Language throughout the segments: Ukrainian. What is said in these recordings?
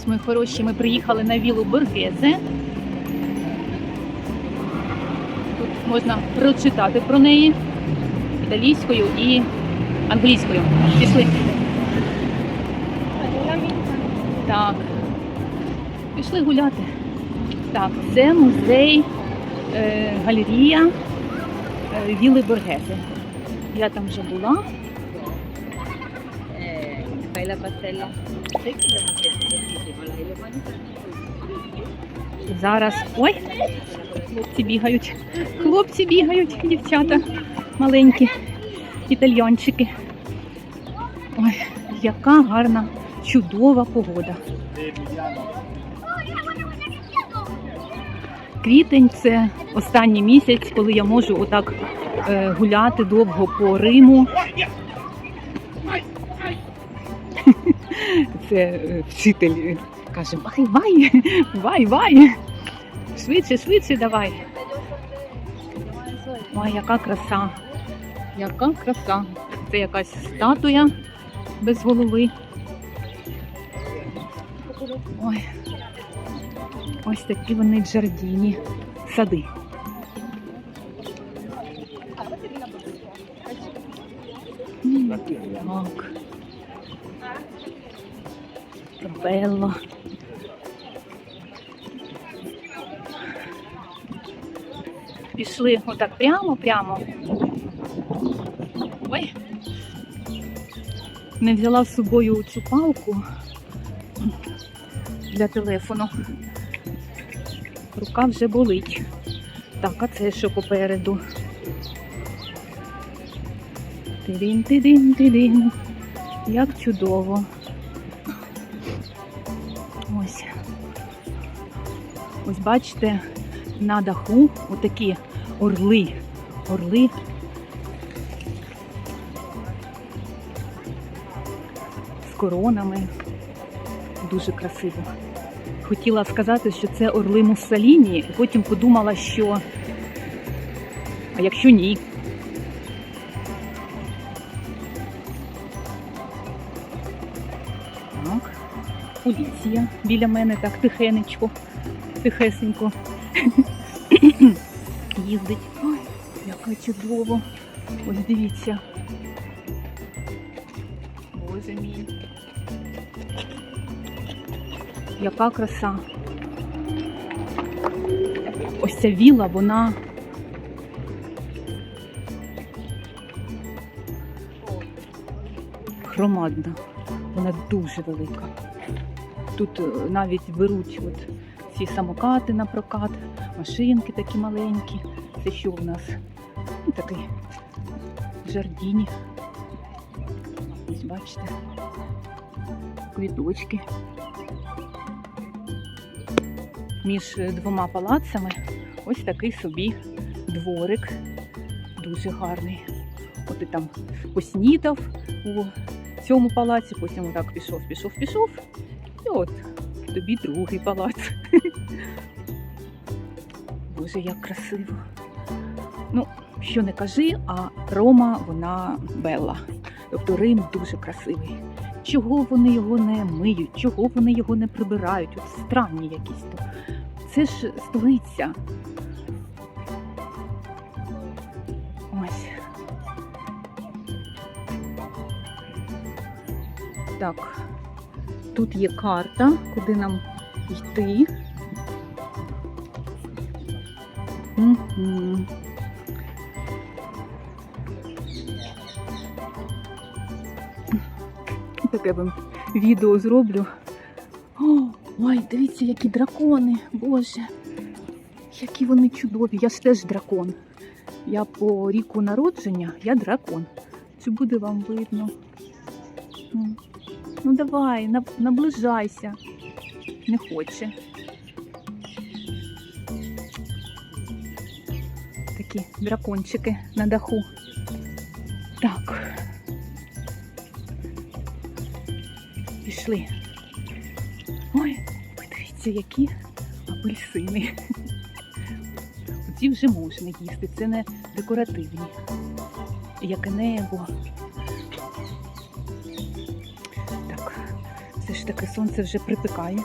Ось ми хороші, ми приїхали на вілу Боргезе. Тут можна прочитати про неї італійською і англійською. Пішли. Так. Пішли гуляти. Так, це музей, е, галерія е, Віли Боргезе. Я там вже була. Eh, fai la pastella Зараз. Ой! Хлопці бігають. Хлопці бігають, дівчата маленькі, італьянчики. Ой, яка гарна, чудова погода. Квітень це останній місяць, коли я можу отак е, гуляти довго по Риму. Це е, вчитель каже: Вай, вай, вай, вай. Швидше, швидше давай. Ой, яка краса. Яка краса. Це якась статуя без голови. Ой. Ось такі вони джардіні сади. Так. Белла. Пішли отак прямо, прямо. Ой. Не взяла з собою цю палку для телефону. Рука вже болить. Так, а це що попереду? Тидин, тидин, тидин. Як чудово. Ось. Ось бачите, на даху отакі орли. Орли. З коронами. Дуже красиво. Хотіла сказати, що це орли Муссоліні, потім подумала, що. А якщо ні? Так. Поліція біля мене так тихенечко, тихесенько їздить. Ой, яка чудово. Ось дивіться. Боже мій. Яка краса. Ось ця віла, вона громадна. Вона дуже велика. Тут е, навіть беруть от ці самокати на прокат, машинки такі маленькі. Це що в нас? Ну, такий жардіні. Ось бачите. Квіточки. Між двома палацами ось такий собі дворик. Дуже гарний. От ти там поснідав у цьому палаці, потім отак пішов, пішов, пішов. І от тобі другий палац. Боже, як красиво. Ну, що не кажи, а Рома, вона Белла. Тобто Рим дуже красивий. Чого вони його не миють, чого вони його не прибирають? От странні якісь то. Це ж столиця. Ось. Так, тут є карта, куди нам йти. Таке вам відео зроблю. О, ой, дивіться, які дракони, Боже. Які вони чудові. Я ж теж дракон. Я по ріку народження, я дракон. Чи буде вам видно? Ну давай, наближайся. Не хоче. Такі дракончики на даху. Так. Пішли. Ой, подивіться, які апельсини. Ці вже можна їсти, це не декоративні. Яке небо. Так, це ж таки сонце вже припікає.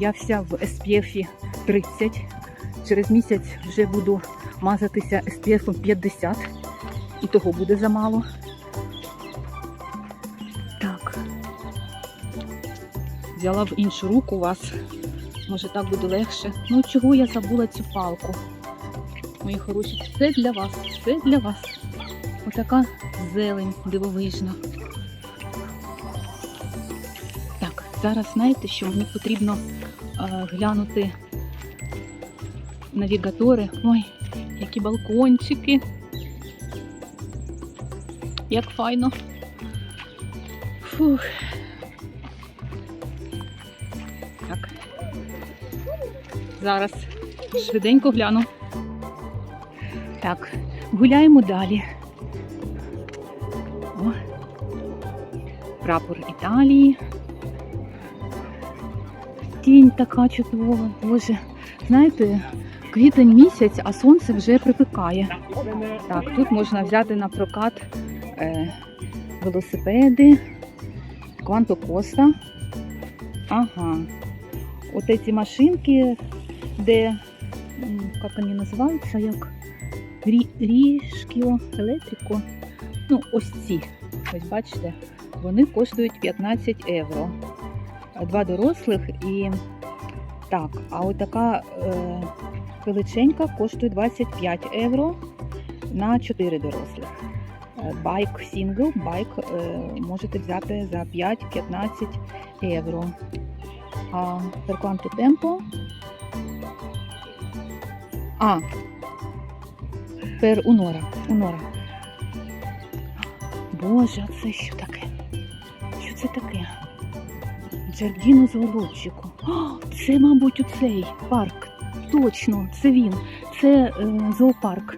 Я вся в SPF 30. Через місяць вже буду мазатися SPF 50. І того буде замало. Так. Взяла в іншу руку вас. Може так буде легше. Ну чого я забула цю палку? Мої хороші, все для вас, все для вас. Отака зелень дивовижна. Так, зараз знаєте, що мені потрібно е, глянути навігатори. Ой, які балкончики. Як файно. Фух. Так. Зараз швиденько гляну. Так, гуляємо далі. О, прапор Італії. Тінь така чудова, боже. Знаєте, квітень місяць, а сонце вже припікає. Так, тут можна взяти на прокат е, велосипеди, Кванто Коста. Ага. Вот эти машинки, де, як вони називаються, як Рі, Рішкіо Електрико. Ну, ось ці. Ось бачите, вони коштують 15 євро. Два дорослих і так, а от така е, величенька коштує 25 євро на 4 дорослих. Е, Байк сінгл, байк е, можете взяти за 5-15 євро. А quanto tempo? А, per un'ora. un'ora. Боже, це що таке? Що це таке? Джардіно зоологічку. Це, мабуть, оцей парк. Точно, це він. Це е, зоопарк.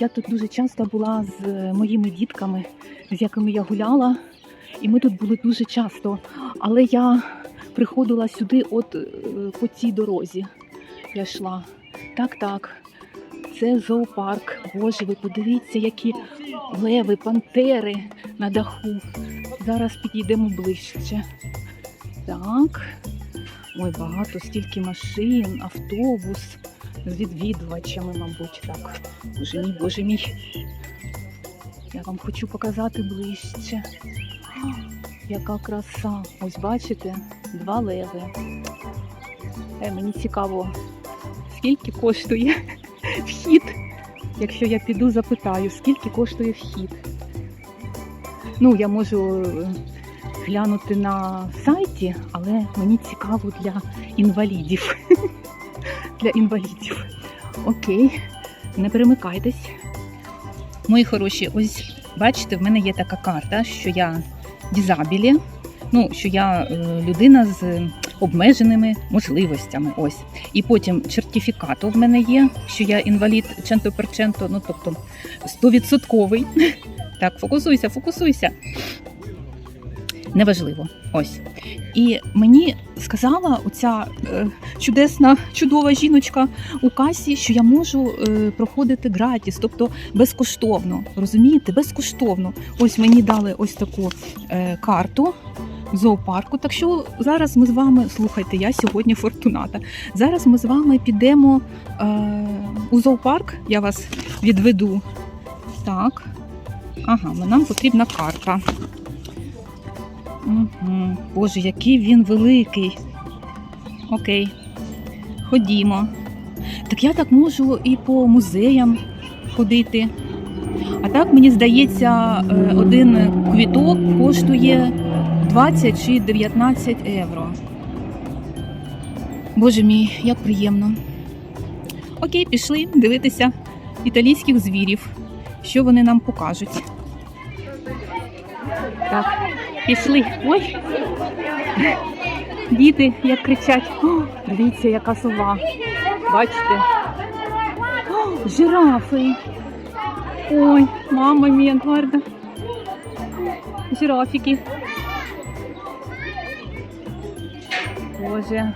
Я тут дуже часто була з е, моїми дітками, з якими я гуляла, і ми тут були дуже часто. Але я приходила сюди от е, по цій дорозі. Я йшла. Так, так. Це зоопарк. Боже, ви подивіться, які леви, пантери на даху. Зараз підійдемо ближче. Так. Ой, багато стільки машин, автобус з відвідувачами, мабуть, так. Боже мій, боже мій. Я вам хочу показати ближче. Яка краса. Ось бачите, два леви. Е, мені цікаво, скільки коштує вхід. Якщо я піду, запитаю, скільки коштує вхід. Ну, я можу е, глянути на сайті, але мені цікаво для інвалідів. Для інвалідів. Окей, не перемикайтесь. Мої хороші, ось бачите, в мене є така карта, що я дізабілі, ну, що я е, людина з обмеженими можливостями. Ось. І потім сертифікат в мене є, що я інвалід ченто перченто, ну тобто 100%. Так, фокусуйся, фокусуйся. Неважливо. Ось. І мені сказала оця е, чудесна, чудова жіночка у касі, що я можу е, проходити гратіс, тобто безкоштовно. Розумієте, безкоштовно. Ось мені дали ось таку е, карту зоопарку. Так що зараз ми з вами, слухайте, я сьогодні фортуната. Зараз ми з вами підемо е, у зоопарк, я вас відведу. Так. Ага, нам потрібна карта. Угу. Боже, який він великий. Окей. Ходімо. Так я так можу і по музеям ходити. А так, мені здається, е, один квіток коштує 20 чи 19 євро. Боже мій, як приємно. Окей, пішли дивитися італійських звірів. Що вони нам покажуть. Так, пішли. Ой. Діти як кричать. О, дивіться, яка сова. Бачите? О, жирафи. Ой, мама мія, гарда. Жирафіки. Боже.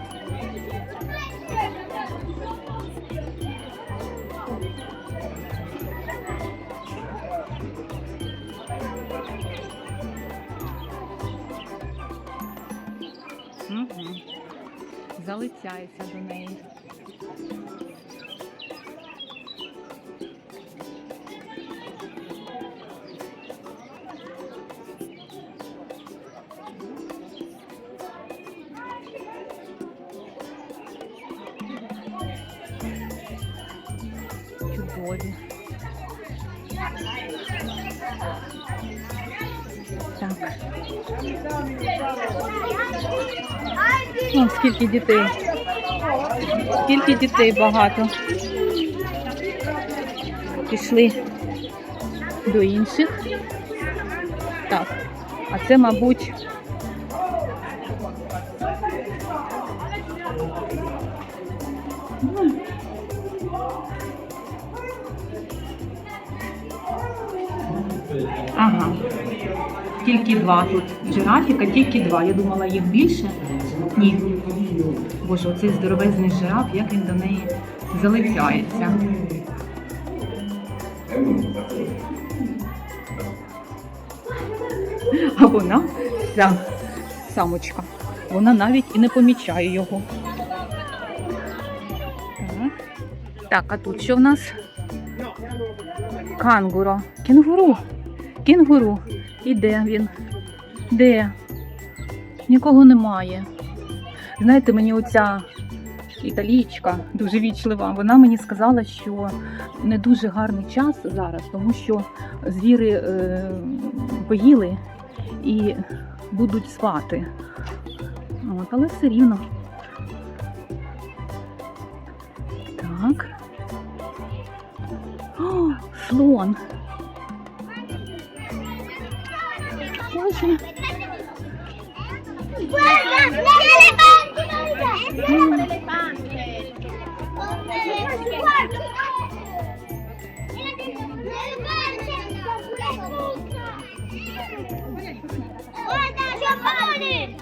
Залицяється до неї. Чудові. Так. О, скільки дітей. Скільки дітей багато. Пішли до інших. Так. А це, мабуть. Ага. Тільки два тут жирафіка, тільки два. Я думала, їх більше. Ні. Боже, оцей здоровезний жираф, як він до неї залицяється. А вона, ця самочка, вона навіть і не помічає його. Так. А тут що в нас? Кангуро. Кінгуру. Кінгуру. І де він? Де? Нікого немає. Знаєте, мені оця італійчка дуже вічлива. Вона мені сказала, що не дуже гарний час зараз, тому що звіри е, поїли і будуть спати. От, але все рівно. Так. О, слон. Боже. Guarda, giocare!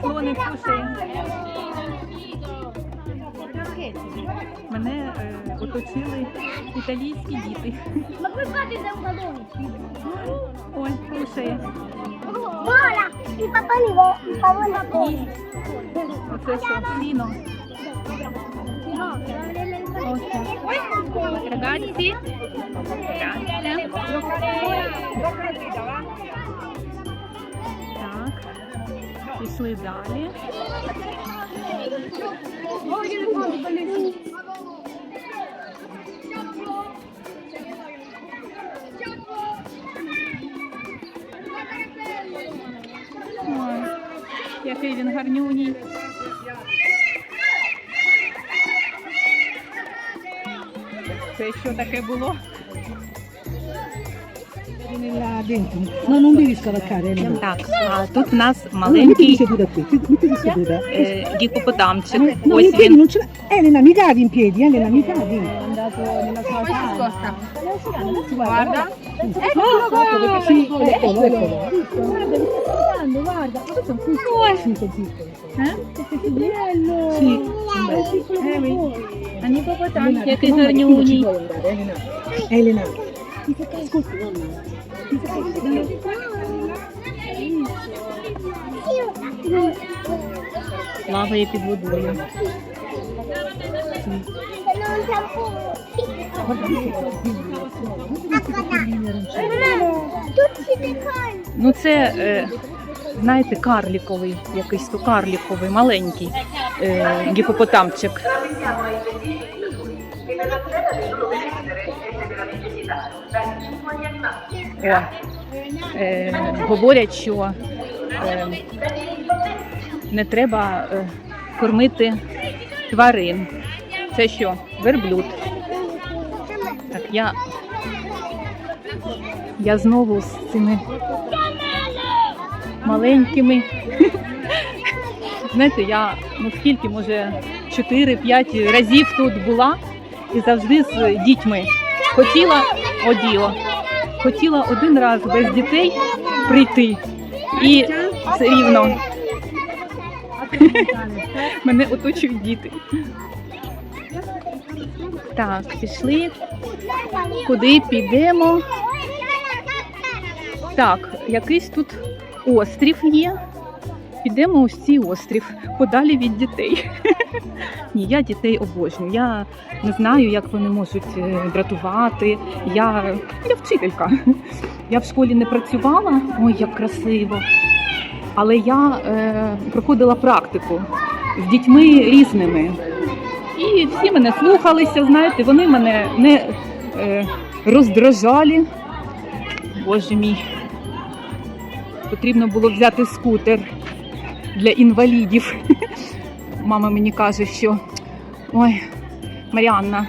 Слони, слушай. Мене е, оточили італійські діти. Ma poi fate da? Ой, papà li vo, il papà. Оце що, сіно. Ragazzi, grazie. Так, пішли далі. Який він гарнюній. Це що таке було? Là dentro. No, non devi scavalcare. Elena. Так, а тут в нас маленький seduta qui, mettiti seduta. е, гіпопотамчик. No, Ось in piedi він. non ce l'hai. Elena, mi cadi in piedi, Elena, mi cadi. trovato nella sua Poi si scosta. Guarda. Eccolo qua! Sì, eccolo, eccolo. Guarda, mi sta guardando, guarda. Ma questo è un cucciolo. Eh? Questo è bello. Sì. È piccolo come voi. Amico potente, che tesorgnoni. Elena. Ti fa caso col nonno. Ti fa caso col nonno. Lava. Sì. Ну це, е, знаєте, карліковий, якийсь то карліковий, маленький е, гіпопотамчик. О, е, говорять, що е, не треба е, кормити тварин. Це що? Верблюд. Так, я, я знову з цими маленькими. Знаєте, я ну скільки, може, 4-5 разів тут була і завжди з дітьми. Хотіла оділо. Хотіла один раз без дітей прийти. І все рівно мене оточують діти. Так, пішли. Куди підемо? Так, якийсь тут острів є. Підемо ось цей острів, подалі від дітей. Ні, я дітей обожнюю. Я не знаю, як вони можуть е, дратувати. Я, я вчителька. Я в школі не працювала, ой, як красиво. Але я е, проходила практику з дітьми різними. І всі мене слухалися, знаєте, вони мене не е, роздражали. Боже мій. Потрібно було взяти скутер для інвалідів. Мама мені каже, що ой, Маріанна,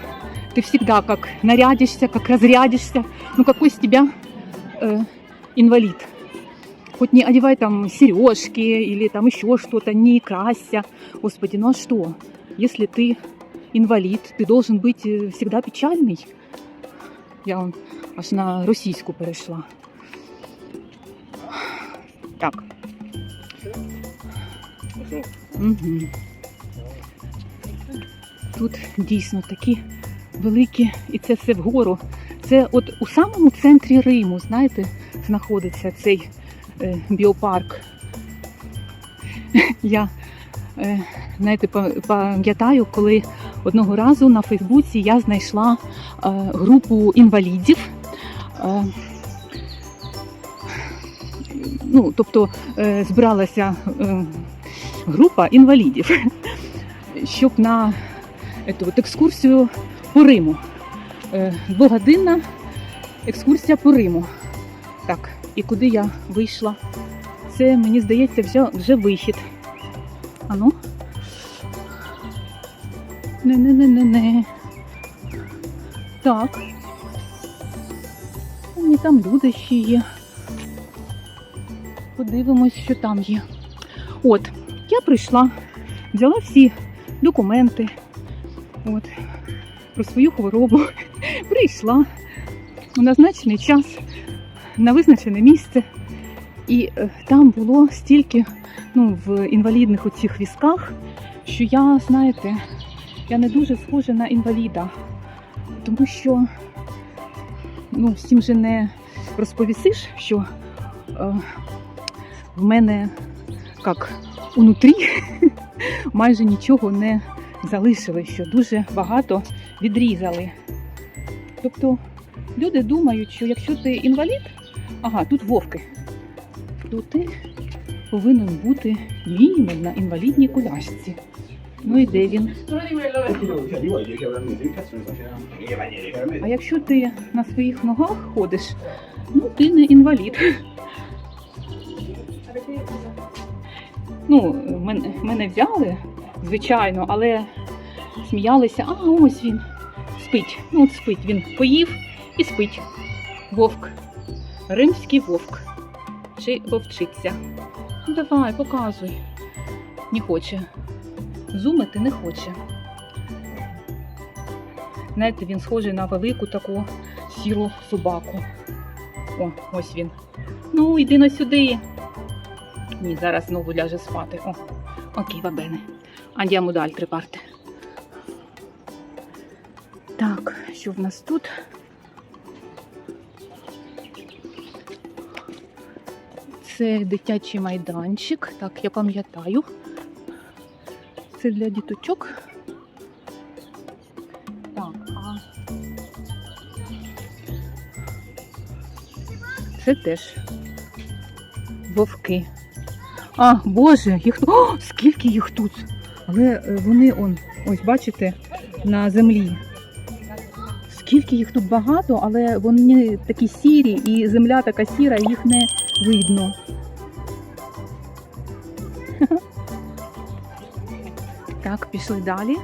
ты всегда как нарядишься, как разрядишься. Ну какой из тебя э, инвалид? Хоть не одевай там сережки или там еще что-то, не крася. Господи, ну а что? Если ты инвалид, ты должен быть э, всегда печальный. Я вон аж на російську перейшла. Так. Угу. Тут дійсно такі великі, і це все вгору. Це от у самому центрі Риму, знаєте, знаходиться цей е, біопарк. Я е, знаєте, пам'ятаю, коли одного разу на Фейсбуці я знайшла е, групу інвалідів. Е, ну, тобто е, збиралася е, група інвалідів, щоб на ету, екскурсію по Риму. Е, Двогодинна екскурсія по Риму. Так, і куди я вийшла? Це, мені здається, вже, вже вихід. Ану. Не-не-не-не-не. Так. Ні, там люди ще є. Подивимось, що там є. От, я прийшла, взяла всі документи. От, про свою хворобу. Прийшла у назначений час на визначене місце. І е, там було стільки ну, в інвалідних оцих візках, що я, знаєте, я не дуже схожа на інваліда, тому що ну, всім же не розповісиш, що е, в мене як унутрі майже нічого не залишили, що дуже багато відрізали. Тобто люди думають, що якщо ти інвалід, ага, тут вовки, то ти повинен бути мінімум на інвалідній колясці. Ну і де він? А якщо ти на своїх ногах ходиш, ну ти не інвалід. Ну, мене, мене взяли, звичайно, але сміялися, а ось він спить. Ну, от спить. Він поїв і спить. Вовк. Римський вовк. Чи вовчиця. Ну давай, показуй. Не хоче. Зумити не хоче. Знаєте, він схожий на велику таку сіру собаку. О, ось він. Ну, йди на сюди. Ні, зараз знову ляже спати. О, окей. Andiamo da altre parti. Так, що в нас тут? Це дитячий майданчик. Так, я пам'ятаю. Це для діточок. Так, а це теж вовки. А, Боже, їх. О, скільки їх тут! Але е, вони он, ось бачите, на землі. Скільки їх тут багато, але вони такі сірі, і земля така сіра, їх не видно. Так, пішли далі.